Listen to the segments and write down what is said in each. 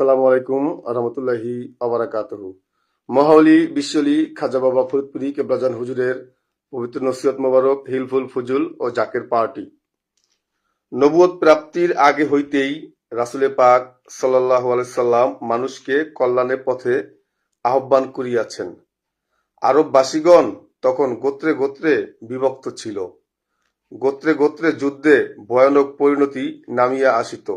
আসসালামু আলাইকুম রহমতুল্লাহি আবরাকাতহু মহাওলি বিশ্বলি খাজা বাবা ফরিদপুরি কেবলাজান হুজুরের পবিত্র নসিহত মোবারক, হিলফুল ফুজুল ও জাকের পার্টি। নবুয়ত প্রাপ্তির আগে হইতেই রাসুলে পাক সাল্লাহ সাল্লাম মানুষকে কল্যাণের পথে আহ্বান করিয়াছেন। আরববাসীগণ তখন গোত্রে গোত্রে বিভক্ত ছিল। গোত্রে গোত্রে যুদ্ধে ভয়ানক পরিণতি নামিয়া আসিত।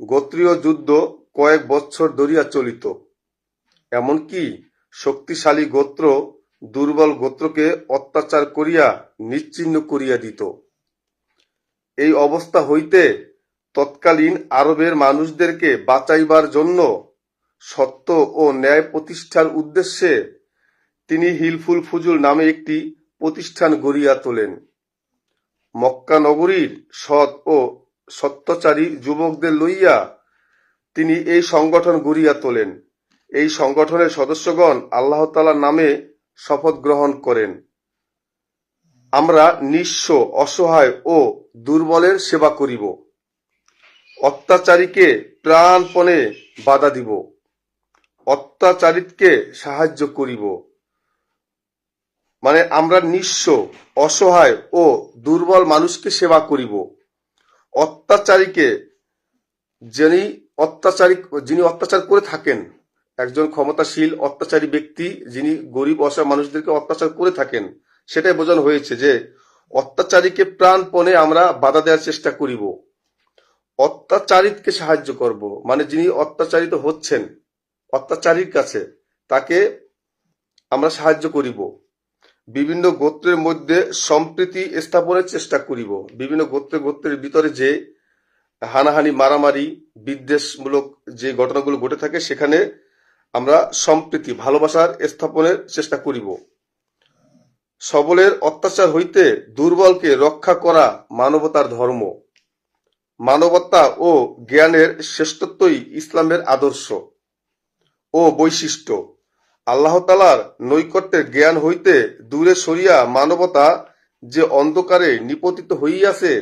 গোত্রীয় যুদ্ধ কয়েক বৎসর ধরিয়া চলিত। এমনকি শক্তিশালী গোত্র দুর্বল গোত্রকে অত্যাচার করিয়া নিশ্চিহ্ন করিয়া দিত। এই অবস্থা হইতে তৎকালীন আরবের মানুষদেরকে বাঁচাইবার জন্য সত্য ও ন্যায় প্রতিষ্ঠার উদ্দেশ্যে তিনি হিলফুল ফুজুল নামে একটি প্রতিষ্ঠান গড়িয়া তোলেন। মক্কা নগরীর সৎ ও সত্যচারী যুবকদের লইয়া তিনি এই সংগঠন গড়িয়া তোলেন। এই সংগঠনের সদস্যগণ আল্লাহ তাআলার নামে শপথ গ্রহণ করেন। আমরা নিঃস্ব, অসহায় ও দুর্বলের সেবা করিব। অত্যাচারীকে প্রাণপণে বাধা দিব। অত্যাচারিতকে সাহায্য করিব। মানে আমরা নিঃস্ব, অসহায় ও দুর্বল মানুষকে সেবা করিব। অত্যাচারীকে, যিনি অত্যাচারী, যিনি অত্যাচার করে থাকেন, একজন ক্ষমতাশীল অত্যাচারী ব্যক্তি, যিনি গরিব অসহায় মানুষদেরকে অত্যাচার করে থাকেন, সেটাই বোঝানো হয়েছে যে অত্যাচারীকে প্রাণপণে আমরা বাধা দেওয়ার চেষ্টা করিব। অত্যাচারিতকে সাহায্য করব মানে যিনি অত্যাচারিত হচ্ছেন, অত্যাচারীর কাছে, তাকে আমরা সাহায্য করিব। বিভিন্ন গোত্রের মধ্যে সম্প্রীতি স্থাপনের চেষ্টা করিব। বিভিন্ন গোত্রে গোত্রের ভিতরে যে হানাহানি, মারামারি, বিদ্বেষমূলক যে ঘটনাগুলো ঘটে থাকে, সেখানে আমরা সম্প্রীতি, ভালোবাসার স্থাপনের চেষ্টা করিব। সবলের অত্যাচার হইতে দুর্বলকে রক্ষা করা মানবতার ধর্ম। মানবতা ও জ্ঞানের শ্রেষ্ঠত্বই ইসলামের আদর্শ ও বৈশিষ্ট্য। আল্লাহ তালার নৈকট্যের জ্ঞান হইতে দূরে সরিয়া মানবতা যে অন্ধকারে নিপতিত হইয়াছে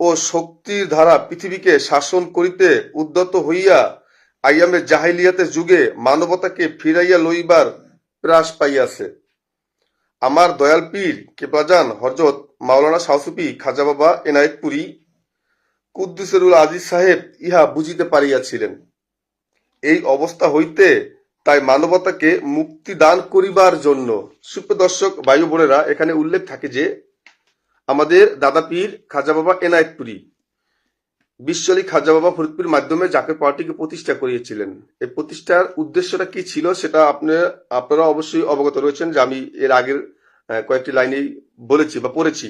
ও শক্তির ধারা পৃথিবীকে শাসন করিতে উদ্যত হইয়া আইয়ামে জাহিলিয়াতের যুগে মানবতাকে ফিরাইয়া লইবার প্রাস পাইয়াছে। আমার দয়াল পীর কেপাজান হরজত মাওলানা শাহসুফি খাজা বাবা এনায়েতপুরি কুদ্দুসেরুল আজিজ সাহেব ইহা বুঝিতে পারিয়াছিলেন। এই অবস্থা হইতে তাই মানবতাকে মুক্তি দান করিবার জন্য। সুপ্রদর্শক বায়ু বোনেরা, এখানে উল্লেখ থাকে যে, আমাদের দাদা পীর খাজা বাবা এনায়েতপুরি বিশ্বলী খাজা বাবা ফরিদপুর মাধ্যমে জাকের পার্টিকে প্রতিষ্ঠা করিয়েছিলেন। এই প্রতিষ্ঠার উদ্দেশ্যটা কি ছিল সেটা আপনি আপনারা অবশ্যই অবগত রয়েছেন যে আমি এর আগের কয়েকটি লাইনেই বলেছি বা পড়েছি।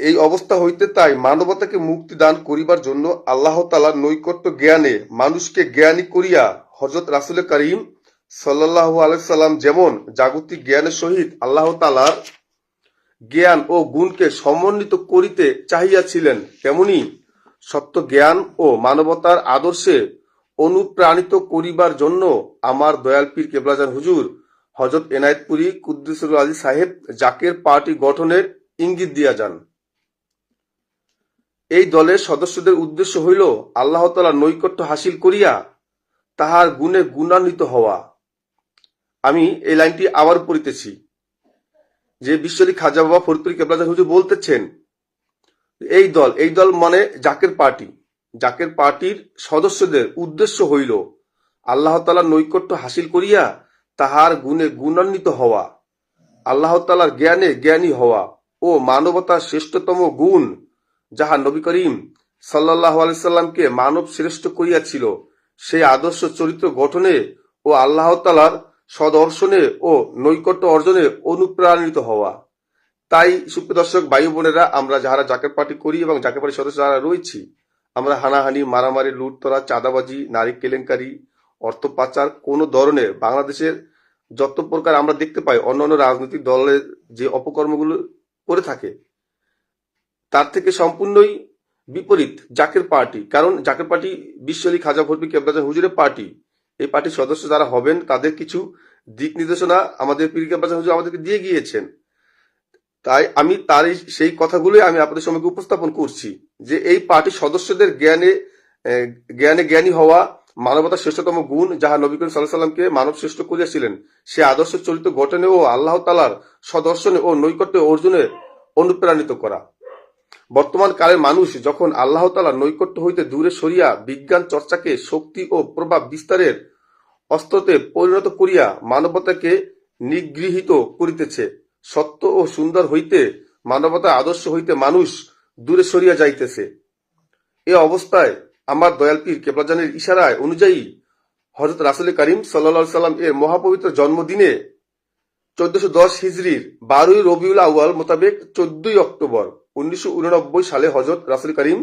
এই অবস্থা হইতে তাই মানবতাকে মুক্তি দান করিবার জন্য আল্লাহ তালার নৈকট্য জ্ঞানে মানুষকে জ্ঞানী করিয়া হজরত রাসুল করিম সাল্লাহ আলাইসাল্লাম যেমন জাগতিক জ্ঞানের সহিত আল্লাহ তালার জ্ঞান ও গুণকে সমন্বিত করিতে চাহিয়াছিলেন, তেমনি সত্য জ্ঞান ও মানবতার আদর্শে অনুপ্রাণিত করিবার জন্য আমার দয়াল পীর কেবলাজান হুজুর হজরত এনায়েতপুরি কুদ্দুসুল আলী সাহেব জাকের পার্টি গঠনের ইঙ্গিত দিয়া যান। এই দলের সদস্যদের উদ্দেশ্য হইল আল্লাহ তালার নৈকট্য হাসিল করিয়া তাহার গুণে গুণান্বিত হওয়া। আমি এই লাইনটি আবার পড়িতেছি। যে বিশ্বরী খাজা বাবা ফরিদপুরি কেবলাজান হুজুর বলতেছেন, এই দল এই দল মানে জাকের পার্টি। জাকের পার্টির সদস্যদের উদ্দেশ্য হইল আল্লাহ তালার নৈকট্য হাসিল করিয়া তাহার গুণে গুণান্বিত হওয়া। আল্লাহ তালার জ্ঞানে জ্ঞানী হওয়া ও মানবতার শ্রেষ্ঠতম গুণ যাহা নবী করিম সাল্লাহ আলাইসাল্লামকে মানব শ্রেষ্ঠ করিয়াছিল, সেই আদর্শ চরিত্র গঠনে ও আল্লাহ তালার সদর্শনে ও নৈকট্য অর্জনে অনুপ্রাণিত হওয়া। তাই সুপ্রদর্শক বায়ু বোনেরা আমরা যারা জাকের পার্টি করি এবং জাকের পার্টির সদস্য যারা রয়েছি, আমরা হানাহানি, মারামারি লুটতরা চাঁদাবাজি, নারী কেলেঙ্কারি, অর্থ পাচার, কোনো ধরনের বাংলাদেশের যত প্রকার আমরা দেখতে পাই, অন্যান্য রাজনৈতিক দলের যে অপকর্মগুলো করে থাকে তার থেকে সম্পূর্ণই বিপরীত জাকের পার্টি। কারণ জাকের পার্টি বিশ্বলী খাজা ভর্পি কেবরাজান হুজুরের পার্টি। এই পার্টির সদস্য যারা হবেন, তাদের কিছু দিক নির্দেশনা আমাদের পীর কেবরাজান হুজুর আমাদেরকে দিয়ে গিয়েছেন। তাই আমি তার সেই কথাগুলোই আমি আপনাদের সম্মুখে উপস্থাপন করছি যে এই পার্টির সদস্যদের জ্ঞানে জ্ঞানে জ্ঞানী হওয়া মানবতার শ্রেষ্ঠতম গুণ যাহা নবী করিম সাল্লাহ সাল্লামকে মানব শ্রেষ্ঠ করিয়াছিলেন, সে আদর্শ চরিত্র গঠনে ও আল্লাহ তালার সদর্শনে ও নৈকট্য অর্জুনে অনুপ্রাণিত করা। বর্তমান কালের মানুষ যখন আল্লাহ তালার নৈকট্য হইতে দূরে সরিয়া বিজ্ঞান চর্চাকে, শক্তি ও প্রভাব বিস্তারের অস্ত্রতে পরিণত করিয়া মানবতাকে নিগৃহীত করিতেছে, সত্য ও সুন্দর হইতে, মানবতার আদর্শ হইতে মানুষ দূরে সরিয়া যাইতেছে। এ অবস্থায় আমার দয়াল পীর কেবলাজানের ইশারায় অনুযায়ী হজরত রাসুল করিম সাল্লা সাল্লাম এর মহাপবিত্র জন্মদিনে চোদ্দশো দশ হিজড়ির বারোই রবিউল আউয়াল মোতাবেক চোদ্দই অক্টোবর উনিশশো উননব্বই সালে হজরত রাসুল করিম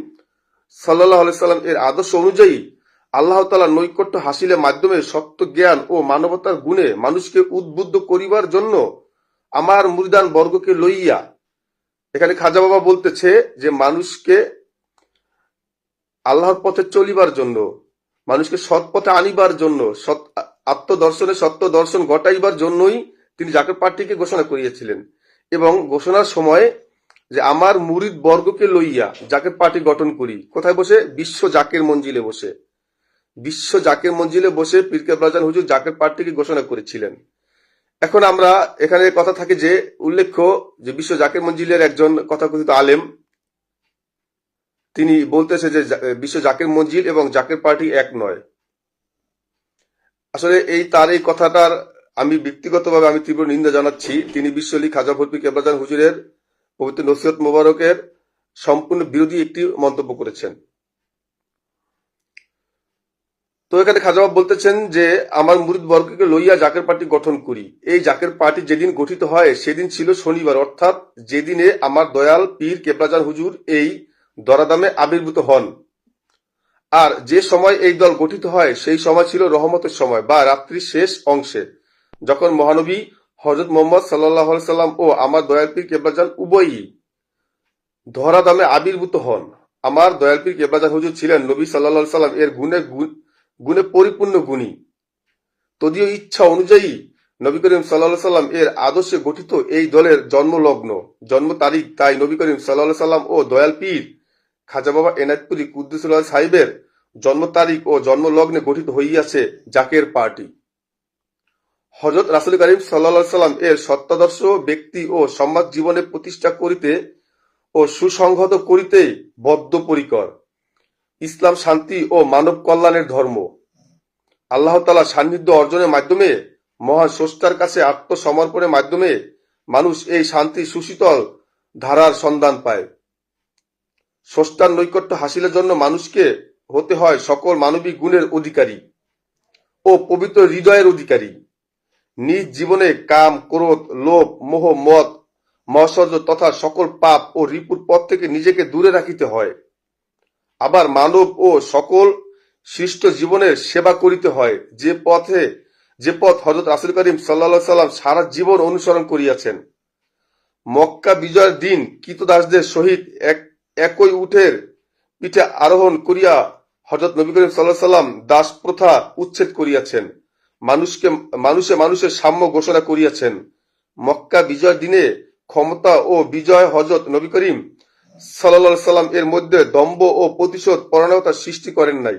সাল্লাহ সাল্লাম এর আদর্শ অনুযায়ী আল্লাহ তালার নৈকট্য হাসিলের মাধ্যমে সত্য জ্ঞান ও মানবতার গুণে মানুষকে উদ্বুদ্ধ করিবার জন্য আমার মুরিদান বর্গকে লইয়া, এখানে খাজা বাবা বলতেছে যে মানুষকে আল্লাহর পথে চলিবার জন্য, মানুষকে সৎ পথে আনিবার জন্য, সৎ আত্মদর্শনে সত্য দর্শন ঘটাইবার জন্যই তিনি জাকের পার্টিকে ঘোষণা করিয়েছিলেন এবং ঘোষণার সময় যে আমার মুরিদ বর্গকে লইয়া জাকের পার্টি গঠন করি। কোথায় বসে? বিশ্ব জাকের মঞ্জিলে বসে। বিশ্ব জাকের মঞ্জিলে বসে পীরকে ব্রাজান হুজুর জাকের পার্টিকে ঘোষণা করেছিলেন। এখন আমরা এখানে কথা থাকে যে, উল্লেখ্য যে বিশ্ব জাকের মঞ্জিলের একজন কথাকথিত আলেম, তিনি বলতেছে যে বিশ্ব জাকের মঞ্জিল এবং জাকের পার্টি এক নয়। আসলে এই তার এই কথাটার আমি ব্যক্তিগতভাবে আমি তীব্র নিন্দা জানাচ্ছি। তিনি বিশ্বলি খাজা ভর্তি কেবলাজান হুজুরের পবিত্র নসিহত মোবারকের সম্পূর্ণ বিরোধী একটি মন্তব্য করেছেন। তো এখানে খাজাবাব বলতেছেন যে, আমার মুরিদ বর্গকে লইয়া জাকের পার্টি গঠন করি। এই জাকের পার্টি যেদিন গঠিত হয়, সেদিন ছিল শনিবার। অর্থাৎ যেদিনে আমার দয়াল পীর কেবলাজান হুজুর এই দরাদামে আবির্ভূত হন। আর যে সময় এই দল গঠিত হয়, সেই সময় ছিল রহমতের সময় বা রাত্রির শেষ অংশে। যখন মহানবী হজরত মোহাম্মদ সাল্লাহ সাল্লাম ও আমার দয়াল পীর কেবলাজান উভয়ই ধরাদামে আবির্ভূত হন। আমার দয়াল পীর কেবলাজান হুজুর ছিলেন নবী সাল্লাহ সাল্লাম এর গুণ- গুণে পরিপূর্ণ গুণী। তদীয় ইচ্ছা অনুযায়ী নবী করিম সাল্লাহ সাল্লাম এর আদর্শে গঠিত এই দলের জন্মলগ্ন। জন্ম তারিখ তাই নবী করিম সাল্লাহ সাল্লাম ও দয়াল পীর খাজা বাবা এনায়তপুরি কুদ্দুসুল্লাহ সাহিবের জন্ম তারিখ ও জন্মলগ্নে গঠিত হইয়াছে জাকের পার্টি। হজরত রাসুল করিম সাল্লা সাল্লাম এর সত্যাদর্শ ব্যক্তি ও সমাজ জীবনে প্রতিষ্ঠা করিতে ও সুসংহত করিতে বদ্ধপরিকর। ইসলাম শান্তি ও মানব কল্যাণের ধর্ম। আল্লাহ তালা সান্নিধ্য অর্জনের মাধ্যমে, মহান স্রষ্টার কাছে আত্মসমর্পণের মাধ্যমে মানুষ এই শান্তি সুশীতল ধারার সন্ধান পায়। স্রষ্টার নৈকট্য হাসিলের জন্য মানুষকে হতে হয় সকল মানবিক গুণের অধিকারী ও পবিত্র হৃদয়ের অধিকারী। নিজ জীবনে কাম, ক্রোধ, লোভ, মোহ, মদ মহসর্য তথা সকল পাপ ও রিপুর পথ থেকে নিজেকে দূরে রাখিতে হয়। আবার মানব ও সকল সৃষ্ট জীবনের সেবা করিতে হয়। যে পথে, যে পথ হজরত রাসুল করিম সাল্লা সাল্লাম সারা জীবন অনুসরণ করিয়াছেন। মক্কা বিজয়ের দিন কীতদাসদের সহিত এক, একই উঠের পিঠে আরোহণ করিয়া হজরত নবী করিম সাল্লাহ সাল্লাম দাস প্রথা উচ্ছেদ করিয়াছেন। মানুষকে, মানুষে মানুষের সাম্য ঘোষণা করিয়াছেন। মক্কা বিজয় দিনে ক্ষমতা ও বিজয় হজরত নবী করিম সাল্লা সাল্লাম এর মধ্যে দম্ভ ও প্রতিশোধ পরায়ণতা সৃষ্টি করেন নাই।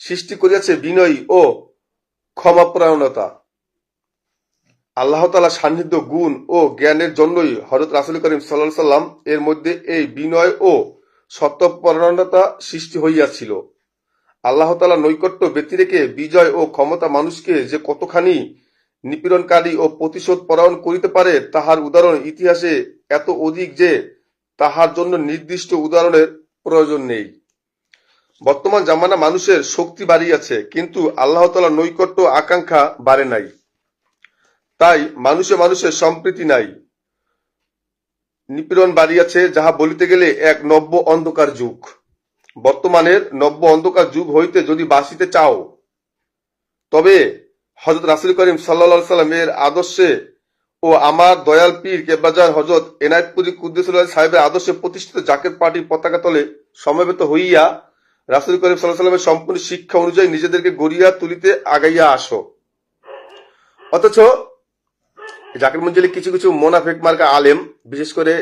সৃষ্টি করিয়াছে বিনয়ী ও ক্ষমাপরায়ণতা আল্লাহ তালা সান্নিধ্য, গুণ ও জ্ঞানের জন্যই হজরত রাসুল করিম সাল্লাহ সাল্লাম এর মধ্যে এই বিনয় ও সত্যপরায়ণতা সৃষ্টি হইয়াছিল। আল্লাহ তালা নৈকট্য ব্যতিরেকে বিজয় ও ক্ষমতা মানুষকে যে কতখানি নিপীড়নকারী ও প্রতিশোধ পরায়ণ করিতে পারে, তাহার উদাহরণ ইতিহাসে এত অধিক যে তাহার জন্য নির্দিষ্ট উদাহরণের প্রয়োজন নেই। বর্তমান জামানা মানুষের শক্তি বাড়িয়াছে, কিন্তু আল্লাহ তালা নৈকট্য আকাঙ্ক্ষা বাড়ে নাই। তাই মানুষে মানুষের সম্প্রীতি নাই। নিপীড়ন বাড়িয়াছে, যাহা বলিতে গেলে এক নব্য অন্ধকার যুগ। বর্তমানের নব্য অন্ধকার যুগ হইতে যদি বাঁচিতে চাও, তবে হজরত রাসুল করিম সাল্লা সাল্লামের আদর্শে ও আমার দয়াল পীর কেবাজার হজরত এনায়তপুরি কুদ্দুসুল্লাহ সাহেবের আদর্শে প্রতিষ্ঠিত জাকের পার্টির পতাকা তলে সমবেত হইয়া রাসুল করিম সাল্লাহ সাল্লামের সম্পূর্ণ শিক্ষা অনুযায়ী নিজেদেরকে গড়িয়া তুলিতে আগাইয়া আসো। অথচ জাকির মঞ্জিলে কিছু কিছু মোনাফেক মার্কা আলেম, বিশেষ করে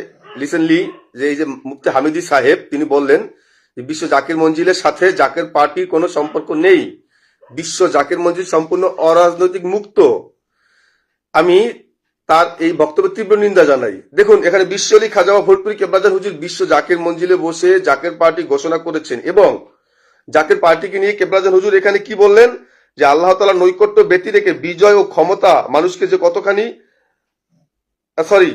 রিসেন্টলি যে এই যে মুফতি হামিদি সাহেব, তিনি বললেন বিশ্ব জাকির মঞ্জিলের সাথে জাকের পার্টির কোনো সম্পর্ক নেই। বিশ্ব জাকির মঞ্জিল সম্পূর্ণ অরাজনৈতিক মুক্ত। আমি তার এই বক্তব্যের তীব্র নিন্দা জানাই। দেখুন, এখানে বিশ্ব আলী খাজামা ভোটপুরি কেবলাজার হুজুর বিশ্ব জাকির মঞ্জিলে বসে জাকের পার্টি ঘোষণা করেছেন এবং জাকের পার্টিকে নিয়ে কেবলাজান হুজুর এখানে কি বললেন? যে আল্লাহ তালা নৈকট্য ব্যতি রেখে বিজয় ও ক্ষমতা মানুষকে যে কতখানি সরি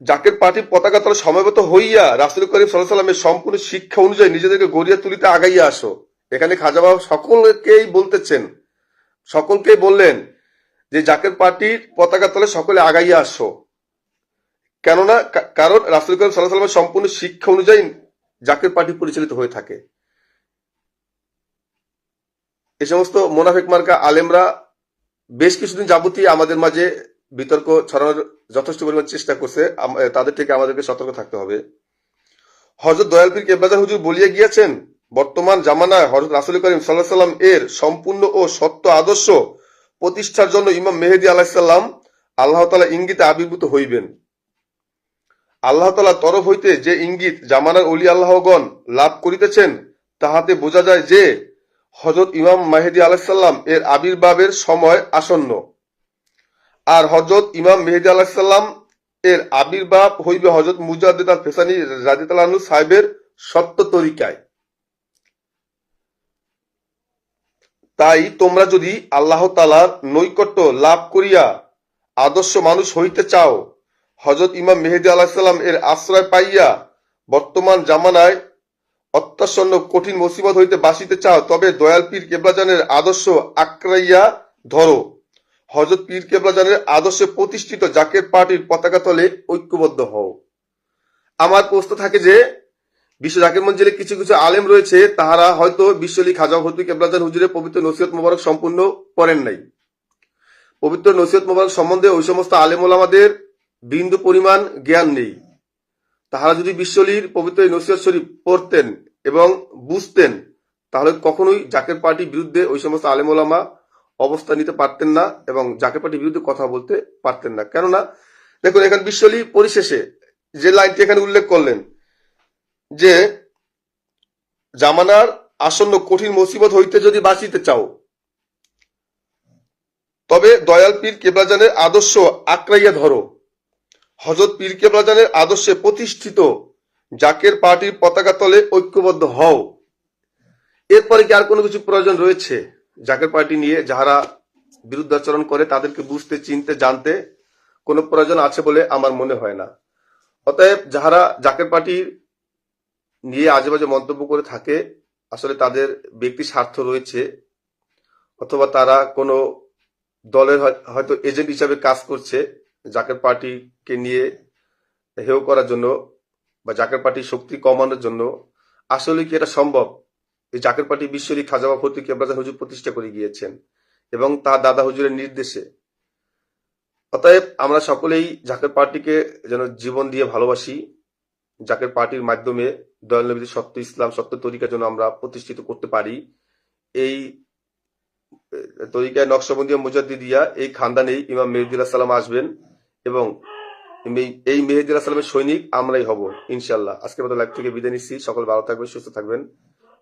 জাকের পার্টির পতাকা তলে সমবেত হইয়া রাসুল করিম সাল্লাহ সাল্লামের সম্পূর্ণ শিক্ষা অনুযায়ী নিজেদেরকে গড়িয়া তুলিতে আগাইয়া আসো। এখানে খাজা বাবা সকলকেই বলতেছেন, সকলকেই বললেন যে জাকের পার্টির পতাকা তলে সকলে আগাইয়া আসো। কেননা কারণ রাসুল করিম সাল্লাহ সাল্লামের সম্পূর্ণ শিক্ষা অনুযায়ী জাকের পার্টি পরিচালিত হয়ে থাকে। এ সমস্ত মোনাফেক মার্কা আলেমরা বেশ কিছুদিন যাবতীয় আমাদের মাঝে বিতর্ক ছড়ানোর যথেষ্ট পরিমাণ চেষ্টা করছে। তাদের থেকে আমাদেরকে সতর্ক থাকতে হবে। হজরত দয়ালপীর কেবলাজান হুজুর বলিয়া গিয়েছেন, বর্তমান জামানায় হজরত রাসুল করিম সাল্লাহ সাল্লাম এর সম্পূর্ণ ও সত্য আদর্শ প্রতিষ্ঠার জন্য ইমাম মেহেদি আলাহিসাল্লাম আল্লাহ তালা ইঙ্গিতে আবির্ভূত হইবেন। আল্লাহ তালা তরফ হইতে যে ইঙ্গিত জামানার অলি আল্লাহগণ লাভ করিতেছেন, তাহাতে বোঝা যায় যে হজরত ইমাম মাহেদি আলাহিসাল্লাম এর আবির্ভাবের সময় আসন্ন। আর হজরত ইমাম মেহেদি আলাহিসাল্লাম এর আবির্ভাব হইবে হজরত মুজাদ্দিদ আল ফেসানি রাজিতালানু সাহেবের সত্য তরিকায়। তাই তোমরা যদি আল্লাহ তালার নৈকট্য লাভ করিয়া আদর্শ মানুষ হইতে চাও হজরত ইমাম মেহেদি আলাহিসাল্লাম এর আশ্রয় পাইয়া বর্তমান জামানায় অত্যাসন্ন কঠিন মুসিবত হইতে বাঁচিতে চাও, তবে দয়াল পীর কেবলাজানের আদর্শ আক্রাইয়া ধরো। হজরত পীর কেবলাজানের আদর্শে প্রতিষ্ঠিত জাকের পার্টির পতাকা তলে ঐক্যবদ্ধ হও। আমার প্রশ্ন থাকে যে, বিশ্ব জাকের মঞ্জিলে কিছু কিছু আলেম রয়েছে, তাহারা হয়তো বিশ্বলি খাজা হতু কেবলাজান হুজুরের পবিত্র নসিহত মোবারক সম্পূর্ণ করেন নাই। পবিত্র নসিহত মোবারক সম্বন্ধে ওই সমস্ত আলেম ওলামাদের বিন্দু পরিমাণ জ্ঞান নেই। তাহারা যদি বিশ্বলির পবিত্র নসিহত শরীফ পড়তেন এবং বুঝতেন, তাহলে কখনোই জাকের পার্টির বিরুদ্ধে ওই সমস্ত আলেম অবস্থা নিতে পারতেন না এবং জাকের পার্টির বিরুদ্ধে কথা বলতে পারতেন না। কেননা, দেখুন, এখানে বিশ্বলি পরিশেষে যে লাইনটি এখানে উল্লেখ করলেন, যে জামানার আসন্ন কঠিন মুসিবত হইতে যদি বাঁচিতে চাও, তবে দয়াল পীর কেবলাজানের আদর্শ আঁকড়াইয়া ধরো। হজরত পীর কেবলাজানের আদর্শে প্রতিষ্ঠিত জাকের পার্টির পতাকা তলে ঐক্যবদ্ধ হও। এরপরে কি আর কোনো কিছু প্রয়োজন রয়েছে? জাকের পার্টি নিয়ে যারা বিরুদ্ধাচরণ করে তাদেরকে বুঝতে, চিনতে, জানতে কোনো প্রয়োজন আছে বলে আমার মনে হয় না। অতএব যাহারা জাকের পার্টির নিয়ে আজেবাজে মন্তব্য করে থাকে, আসলে তাদের ব্যক্তি স্বার্থ রয়েছে অথবা তারা কোনো দলের হয়- হয়তো এজেন্ট হিসাবে কাজ করছে জাকের পার্টিকে নিয়ে হেয় করার জন্য বা জাকের পার্টির শক্তি কমানোর জন্য। আসলে কি এটা সম্ভব? এই জাকের পার্টি বিশ্বরী খাজাবা ফতুল কেবরাজান হুজুর প্রতিষ্ঠা করে গিয়েছেন এবং তার দাদা হুজুরের নির্দেশে। অতএব আমরা সকলেই জাকের পার্টিকে যেন জীবন দিয়ে ভালোবাসি। জাকের পার্টির মাধ্যমে দয়াল নবীদের সত্য ইসলাম, সত্য তরিকা যেন আমরা প্রতিষ্ঠিত করতে পারি। এই তরিকায় নকশবন্দিয়া মুজাদ্দিদিয়া, এই খানদানেই ইমাম মেহদুল্লাহ সালাম আসবেন এবং এই- এই মেহেদুল্লাহ সালামের সৈনিক আমরাই হব ইনশাল্লাহ আজকের মতো লাইভ থেকে বিদায় নিচ্ছি। সকল ভালো থাকবেন, সুস্থ থাকবেন।